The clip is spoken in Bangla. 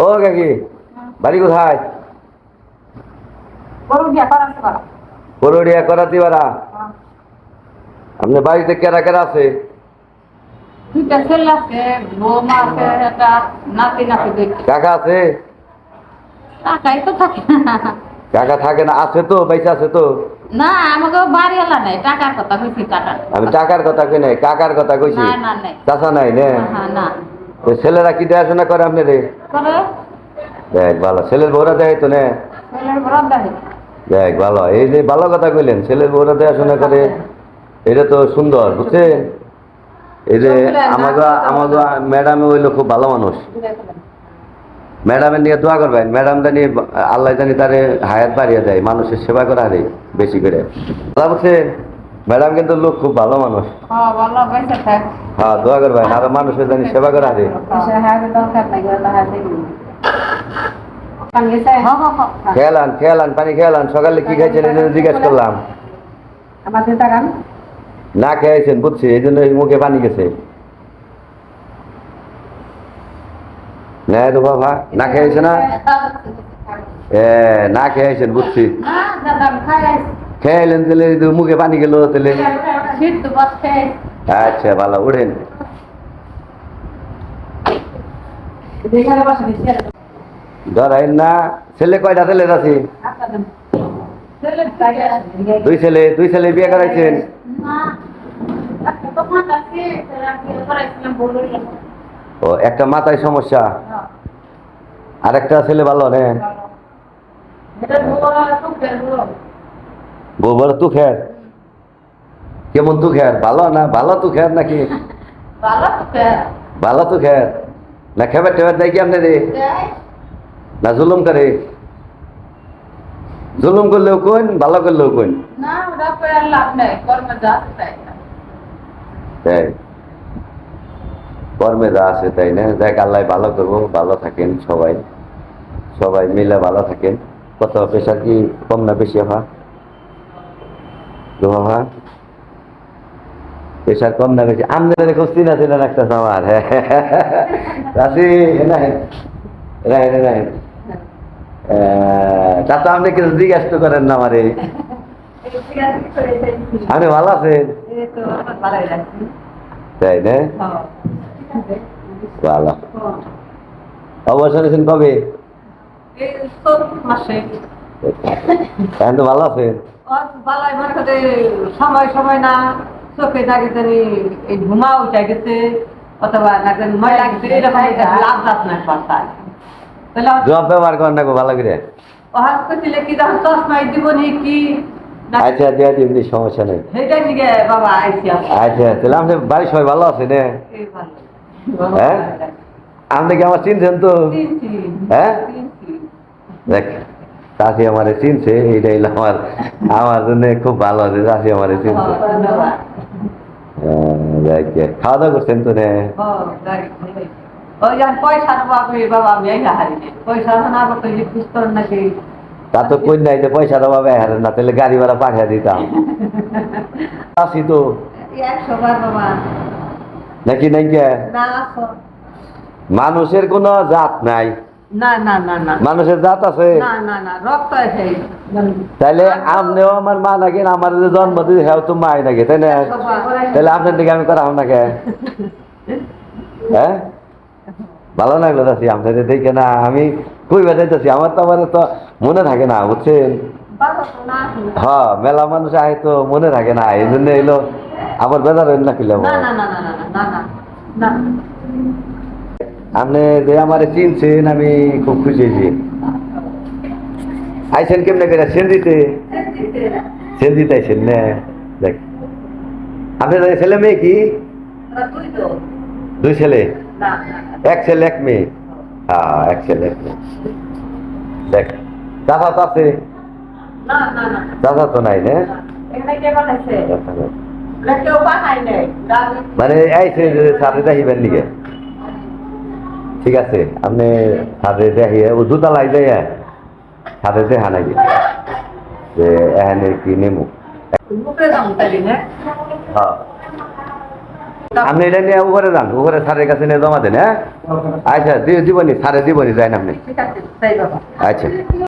ও কাকি বাড়ি কোথায়? করাতে পারো করোড়িয়া করাতি বাড়া আপনি বাড়িতে কেরা কেরা আছে? কাকা আছে? কাকা থাকে না আছে তো পয়সা আছে তো। না আমাকে বাড়ি এলা নাই টাকার কথা কইছি টাকা আমি টাকার কথা কই নাই কাকার কথা কইছি। না না নাই। চাচা নাই নে। তো ছেলেরা কি দেখাশোনা করে আপনি রে দেখ ভালো। ছেলের বউরা দেয় তো নে। দেখে ভালো। এই যে ভালো কথা কইলেন ছেলের বউরা দেখাশোনা করে এটা তো সুন্দর বুঝছেন? এই যে আমাকে আমাকে ম্যাডামে হইল খুব ভালো মানুষ। ম্যাডামের নিয়ে দোয়া করবেন। ম্যাডাম জানি আল্লাহ জানি তারে হায়াত বাড়িয়ে দেয় মানুষের সেবা করা রে বেশি করে। বুঝছেন? ম্যাডাম কিন্তু লোক খুব ভালো মানুষ। হ্যাঁ ভালো পয়সা থাক হ্যাঁ দোয়া করবেন আর মানুষের জানি সেবা করা রে হ্যাঁ হ্যাঁ হ্যাঁ হ্যাঁ। হ্যাঁ খেয়ালান খেয়ালান পানি খেয়ালান সকালে কি খাইছেন এই জন্য জিজ্ঞেস করলাম। না খেয়েছেন বুঝছি এই জন্য মুখে পানি গেছে। না তো বাবা না খেয়েছে না? এ না খেয়েছেন বুঝছি। খেয়ালেন তাহলে মুখে পানি গেল তাহলে। আচ্ছা ভালো উঠেন। ধরেন না ছেলে কয়টা ছেলে আছে? দুই ছেলে দুই ছেলে বিয়ে করাইছেন? ও একটা মাথায় সমস্যা? আর একটা ছেলে ভালো হ্যাঁ? বড় তো খের। কেমন তু খের? ভালো না? ভালো তু খের নাকি? ভালো তো খের। না খেবার টেবার দেয় কি আপনি রে না জুলুম করে? জুলুম করলেও কোন ভালো করলেও কোন কর্মে যা আছে তাই তাই। কর্মে যা আছে তাই না। দেখ আল্লাহ ভালো করব ভালো থাকেন সবাই। সবাই মিলে ভালো থাকেন। কত পেশা কি কম না বেশি হা পেশার কম না বেশি। আমদানি খুব চিনা চিনা রাখতেছে আমার। রাশি রাহেন রাহেন রাহেন তা তো আপনি কিছু জিজ্ঞাসা তো করেন না আমারে আপনি ভালো আছেন তাই না? ভালো। অবসর নিয়েছেন কবে? এখন তো ভালো আছেন? বালাই মনে করে সময় সময় না চোখে না গেছে এই ঘুমা উঠে গেছে অথবা না গেছে ময়লা গেছে এরকম লাভ লাভ না পাল্টায় তাহলে ব্যবহার করেন না গো ভালো করে। ওহার করছিলে কি যখন চশমাই দিব নি কি? না আচ্ছা দিয়া সমস্যা নেই। বাবা আচ্ছা তাহলে আপনি বাড়ির সবাই ভালো আছে না? এই ভালো। হ্যাঁ? আপনি কি আমার চিনছেন তো? হ্যাঁ? দেখ। চাষি আমারে চিনছে এইটা হইল আমার আমার জন্য খুব ভালো আছে চাষি আমারে চিনছে। হ্যাঁ, খাওয়া দাওয়া করছেন তো তা তো কই নাই পয়সার অভাবে হারেন না তাহলে গাড়ি পাঠিয়ে দিতাম। আসি তো। নাকি নাই মানুষের কোন জাত নাই। না না না মানুষের জাত আছে না না তাহলে আপনিও আমার মা নাকি আমার যে জন্ম দিয়ে হ্যাঁ তো মাই নাকি তাই না তাহলে আপনার দিকে আমি করা আপনাকে হ্যাঁ ভালো লাগল দাসি আপনাদের দেখে না আমি কই বাজাইতেছি আমার তো আমার তো মনে থাকে না বুঝছেন হ্যাঁ মেলা মানুষ আয় তো মনে থাকে না এই জন্য এলো আমার বেজার না কিলো না না না না না না না আপনি যে আমার চিনছেন আমি খুব খুশি হয়েছি। আইছেন কেমনে করে সেন দিতে? সেন দিতে আইছেন না। দেখ। আপনার ছেলে মেয়ে কি? দুই ছেলে? এক ছেলে এক মেয়ে। হ্যাঁ এক ছেলে এক মেয়ে। দেখ চাচা তো আছে? চাচা তো নাই না? মানে আইছে সাথে দেখিবেন নিকে? ঠিক আছে আপনি সাদে দেখিয়ে ও জুতা লাই দেয় সাদে দেখা নাই যে হ্যাঁ। এখানে কি নেমু? হ্যাঁ। আপনি এটা নিয়ে উপরে যান উপরে সারের কাছে নিয়ে জমা দেন হ্যাঁ? আচ্ছা দিবনি সারে দিবনি না আপনি। আচ্ছা।